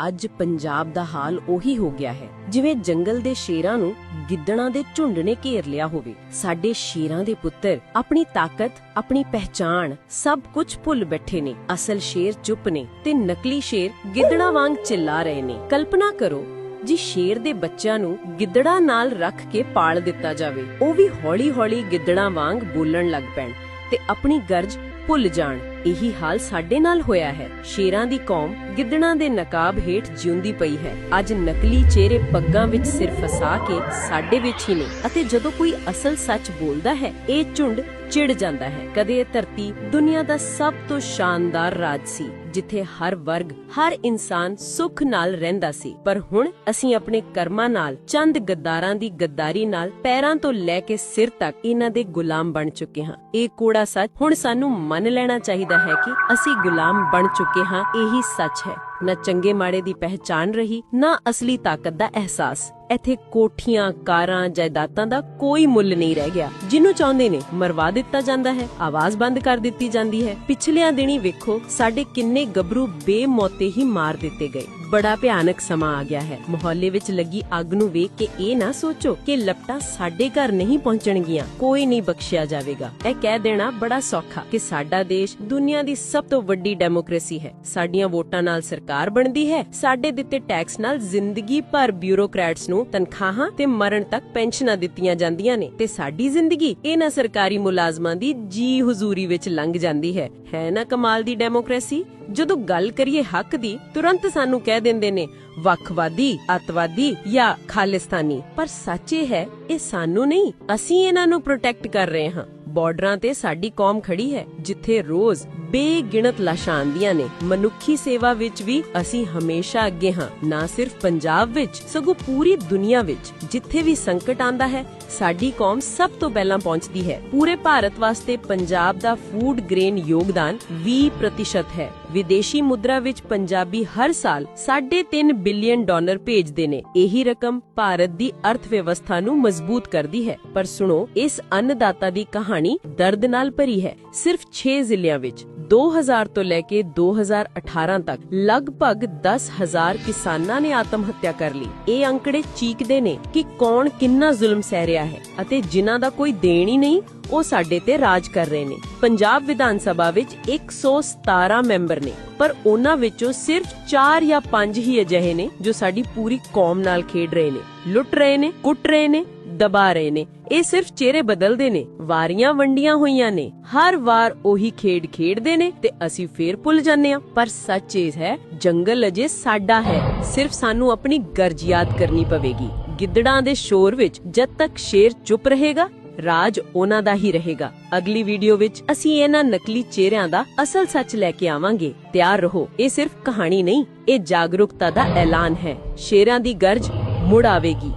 ਅੱਜ ਪੰਜਾਬ ਦਾ ਹਾਲ ਉਹੀ ਹੋ ਗਿਆ ਹੈ, ਜਿਵੇਂ ਜੰਗਲ ਦੇ ਸ਼ੇਰਾਂ ਨੂੰ ਗਿੱਦੜਾਂ ਦੇ ਝੁੰਡ ਨੇ ਘੇਰ ਲਿਆ ਹੋਵੇ। ਸਾਡੇ ਸ਼ੇਰਾਂ ਦੇ ਪੁੱਤਰ, ਆਪਣੀ ਤਾਕਤ, ਆਪਣੀ ਪਹਿਚਾਣ, ਸਭ ਕੁਝ ਭੁੱਲ ਬੈਠੇ ਨੇ। ਅਸਲ ਸ਼ੇਰ ਚੁੱਪ ਨੇ ਤੇ ਨਕਲੀ ਸ਼ੇਰ ਗਿੱਦੜਾਂ ਵਾਂਗ ਚਿল্ਲਾ ਰਹੇ ਨੇ। ਕਲਪਨਾ ਕਰੋ, ਜੀ ਸ਼ੇਰ ਦੇ ਬੱਚਿਆਂ ਨੂੰ ਗਿੱਦੜਾਂ ਨਾਲ ਰੱਖ ਕੇ ਪਾਲ ਦਿੱਤਾ ਜਾਵੇ, ਉਹ ਵੀ ਹੌਲੀ-ਹੌਲੀ ਗਿੱਦੜਾਂ ਵਾਂਗ ਬੋਲਣ ਲੱਗ ਪੈਣ ਤੇ ਆਪਣੀ ਗਰਜ ਭੁੱਲ ਜਾਣ। ਇਹੀ ਹਾਲ ਸਾਡੇ ਨਾਲ ਹੋਇਆ ਹੈ। ਸ਼ੇਰਾਂ ਦੀ ਕੌਮ ਗਿੱਦੜਾਂ ਦੇ ਨਕਾਬ ਹੇਠ ਜਿਉਂਦੀ ਪਈ ਹੈ। ਅੱਜ ਨਕਲੀ ਚਿਹਰੇ ਪੱਗਾਂ ਵਿੱਚ ਸਿਰ ਫਸਾ ਕੇ ਸਾਡੇ ਵਿੱਚ ਹੀ ਨੇ ਅਤੇ ਜਦੋਂ ਕੋਈ ਅਸਲ ਸੱਚ ਬੋਲਦਾ ਹੈ, ਇਹ ਝੁੰਡ ਚਿੜ ਜਾਂਦਾ ਹੈ। ਕਦੇ ਇਹ ਧਰਤੀ ਦੁਨੀਆ ਦਾ ਸਭ ਤੋਂ ਸ਼ਾਨਦਾਰ ਰਾਜ ਸੀ, ਜਿੱਥੇ ਹਰ ਵਰਗ, ਹਰ ਇਨਸਾਨ ਸੁੱਖ ਨਾਲ ਰਹਿੰਦਾ ਸੀ। ਪਰ ਹੁਣ ਅਸੀਂ ਆਪਣੇ ਕਰਮਾਂ ਨਾਲ, ਚੰਦ ਗੱਦਾਰਾਂ ਦੀ ਗੱਦਾਰੀ ਨਾਲ ਪੈਰਾਂ ਤੋਂ ਲੈ ਕੇ ਸਿਰ ਤੱਕ ਇਹਨਾਂ ਦੇ ਗੁਲਾਮ ਬਣ ਚੁੱਕੇ ਹਾਂ। ਇਹ ਕੋੜਾ ਸੱਚ ਹੁਣ ਸਾਨੂੰ ਮੰਨ ਲੈਣਾ ਚਾਹੀਦਾ ਹੈ ਕਿ ਅਸੀਂ ਗੁਲਾਮ ਬਣ ਚੁੱਕੇ ਹਾਂ, ਇਹੀ ਸੱਚ ਹੈ। ਨਾ ਚੰਗੇ ਮਾੜੇ ਦੀ ਪਹਿਚਾਨ ਰਹੀ, ਨਾ ਅਸਲੀ ਤਾਕਤ ਦਾ ਅਹਿਸਾਸ। ਇੱਥੇ ਕੋਠੀਆਂ, ਕਾਰਾਂ, ਜਾਇਦਾਦਾਂ ਦਾ ਕੋਈ ਮੁੱਲ ਨਹੀਂ ਰਹਿ ਗਿਆ। ਜਿਹਨੂੰ ਚਾਹੁੰਦੇ ਨੇ ਮਰਵਾ ਦਿੱਤਾ ਜਾਂਦਾ ਹੈ, ਆਵਾਜ਼ ਬੰਦ ਕਰ ਦਿੱਤੀ ਜਾਂਦੀ ਹੈ। ਪਿਛਲਿਆਂ ਦਿਨੀ ਵੇਖੋ, ਸਾਡੇ ਕਿੰਨੇ ਗੱਭਰੂ ਬੇਮੌਤੇ ਹੀ ਮਾਰ ਦਿੱਤੇ ਗਏ। ਬੜਾ ਭਿਆਨਕ ਸਮਾਂ ਆ ਗਿਆ ਹੈ। ਮੁਹੱਲੇ ਵਿੱਚ ਲੱਗੀ ਅੱਗ ਨੂੰ ਵੇਖ ਕੇ ਇਹ ਨਾ ਸੋਚੋ ਕਿ ਲਪਟਾਂ ਸਾਡੇ ਘਰ ਨਹੀਂ ਪਹੁੰਚਣਗੀਆਂ। ਕੋਈ ਨਹੀਂ ਬਖਸ਼ਿਆ ਜਾਵੇਗਾ। ਇਹ ਕਹਿ ਦੇਣਾ ਬੜਾ ਸੌਖਾ ਕਿ ਸਾਡਾ ਦੇਸ਼ ਦੁਨੀਆ ਦੀ ਸਭ ਤੋਂ ਵੱਡੀ ਡੈਮੋਕ੍ਰੇਸੀ ਹੈ। ਸਾਡੀਆਂ ਵੋਟਾਂ ਨਾਲ ਸਰਕਾਰ ਬਣਦੀ ਹੈ। ਸਾਡੇ ਦਿੱਤੇ ਟੈਕਸ ਨਾਲ ਜ਼ਿੰਦਗੀ ਭਰ ਬਿਊਰੋਕਰੈਟਸ ਨੂੰ ਤਨਖਾਹਾਂ ਤੇ ਮਰਨ ਤੱਕ ਪੈਨਸ਼ਨਾਂ ਦਿੱਤੀਆਂ ਜਾਂਦੀਆਂ ਨੇ। ਤੇ ਸਾਡੀ ਜ਼ਿੰਦਗੀ ਇਹਨਾਂ ਸਰਕਾਰੀ ਮੁਲਾਜ਼ਮਾਂ ਦੀ ਜੀ ਹਜ਼ੂਰੀ ਵਿੱਚ ਲੰਘ ਜਾਂਦੀ ਹੈ। ਹੈ ਨਾ ਕਮਾਲ ਦੀ ਡੈਮੋਕ੍ਰੇਸੀ? ਜਦੋਂ ਗੱਲ ਕਰੀਏ ਹੱਕ ਦੀ, ਤੁਰੰਤ ਸਾਨੂੰ ਕਹਿ ਦਿੰਦੇ ਨੇ, ਵੱਖਵਾਦੀ, ਅਤਵਾਦੀ ਜਾਂ ਖਾਲਿਸਤਾਨੀ। ਪਰ ਸੱਚ ਇਹ ਹੈ, ਇਹ ਸਾਨੂੰ ਨਹੀਂ, ਅਸੀਂ ਇਹਨਾਂ ਨੂੰ ਪ੍ਰੋਟੈਕਟ ਕਰ ਰਹੇ ਹਾਂ। ਬਾਰਡਰਾਂ ਤੇ ਸਾਡੀ ਕੌਮ ਖੜੀ ਹੈ, ਜਿੱਥੇ ਰੋਜ਼ ਬੇਗਿਣਤ ਲਾਸ਼ਾਂ ਆਂਦੀਆਂ ਨੇ। ਮਨੁੱਖੀ ਸੇਵਾ ਵਿੱਚ ਵੀ ਅਸੀਂ ਹਮੇਸ਼ਾ ਅੱਗੇ ਹਾਂ। ਨਾ ਸਿਰਫ ਪੰਜਾਬ ਵਿੱਚ, ਸਗੋਂ ਪੂਰੀ ਦੁਨੀਆ ਵਿੱਚ। ਜਿੱਥੇ ਵੀ ਸੰਕਟ ਆਂਦਾ ਹੈ, ਸਾਡੀ ਕੌਮ ਸਭ ਤੋਂ ਪਹਿਲਾਂ ਪਹੁੰਚਦੀ ਹੈ। ਪੂਰੇ ਭਾਰਤ ਵਾਸਤੇ ਪੰਜਾਬ ਦਾ ਫੂਡ ਗ੍ਰੇਨ ਯੋਗਦਾਨ 20% ਹੈ। ਵਿਦੇਸ਼ੀ ਮੁਦਰਾ ਵਿੱਚ ਪੰਜਾਬੀ ਹਰ ਸਾਲ 3.5 ਬਿਲੀਅਨ ਡਾਲਰ ਭੇਜਦੇ ਨੇ। ਇਹੀ ਰਕਮ ਭਾਰਤ ਦੀ ਅਰਥ ਵਿਵਸਥਾ ਨੂੰ ਮਜ਼ਬੂਤ ਕਰਦੀ ਹੈ। ਪਰ ਸੁਣੋ, ਇਸ ਅੰਨਦਾਤਾ ਦੀ ਕਹਾਣੀ ਦਰਦ ਨਾਲ ਭਰੀ ਹੈ। ਸਿਰਫ 6 ਜ਼ਿਲ੍ਹਿਆਂ ਵਿੱਚ। 2000 ਤੋਂ ਲੈ ਕੇ 2018 ਤੱਕ ਲਗਭਗ 10000 ਕਿਸਾਨਾਂ ਨੇ ਆਤਮ ਹੱਤਿਆ ਕਰ ਲਈ। ਇਹ ਅੰਕੜੇ ਚੀਕਦੇ ਨੇ ਕਿ ਕੌਣ ਕਿੰਨਾ ਜ਼ੁਲਮ ਸਹਿ ਰਿਹਾ ਹੈ ਅਤੇ ਜਿਨ੍ਹਾਂ ਦਾ ਕੋਈ ਦੇਣ ਹੀ ਨਹੀਂ, ਉਹ ਸਾਡੇ ਤੇ ਰਾਜ ਕਰ ਰਹੇ ਨੇ। ਪੰਜਾਬ ਵਿਧਾਨ ਸਭਾ ਵਿੱਚ 117 ਮੈਂਬਰ ਨੇ, ਪਰ ਉਹਨਾਂ ਵਿੱਚੋਂ ਸਿਰਫ 4 ਜਾਂ 5 ਹੀ ਅਜਿਹੇ ਨੇ ਜੋ ਸਾਡੀ ਪੂਰੀ ਕੌਮ ਨਾਲ ਖੇਡ ਰਹੇ ਨੇ। ਲੁੱਟ ਰਹੇ ਨੇ, ਕੁੱਟ ਰਹੇ ਨੇ ਦਬਾ ਰਹੇ ਨੇ। ਇਹ ਸਿਰਫ ਚਿਹਰੇ ਬਦਲਦੇ ਨੇ। ਵਾਰੀਆਂ ਵੰਡੀਆਂ ਹੋਈਆਂ ਨੇ। ਹਰ ਵਾਰ ਉਹੀ ਖੇਡ ਖੇਡਦੇ ਨੇ ਤੇ ਅਸੀਂ ਫੇਰ ਭੁੱਲ ਜਾਂਦੇ ਆ ਪਰ ਸੱਚ ਇਹ ਹੈ, ਜੰਗਲ ਅਜੇ ਸਾਡਾ ਹੈ। ਸਿਰਫ ਸਾਨੂੰ ਆਪਣੀ ਗਰਜ ਯਾਦ ਕਰਨੀ ਪਵੇਗੀ। ਗਿੱਦੜਾਂ ਦੇ ਸ਼ੋਰ ਵਿੱਚ ਜਦ ਤੱਕ ਸ਼ੇਰ ਚੁੱਪ ਰਹੇਗਾ, ਰਾਜ ਉਹਨਾਂ ਦਾ ਹੀ ਰਹੇਗਾ। ਅਗਲੀ ਵੀਡੀਓ ਵਿੱਚ ਅਸੀਂ ਇਹਨਾਂ ਨਕਲੀ ਚਿਹਰਿਆਂ ਦਾ ਅਸਲ ਸੱਚ ਲੈ ਕੇ ਆਵਾਂਗੇ। ਤਿਆਰ ਰਹੋ। ਇਹ ਸਿਰਫ ਕਹਾਣੀ ਨਹੀਂ, ਇਹ ਜਾਗਰੂਕਤਾ ਦਾ ਐਲਾਨ ਹੈ। ਸ਼ੇਰਾਂ ਦੀ ਗਰਜ ਮੁੜ ਆਵੇਗੀ।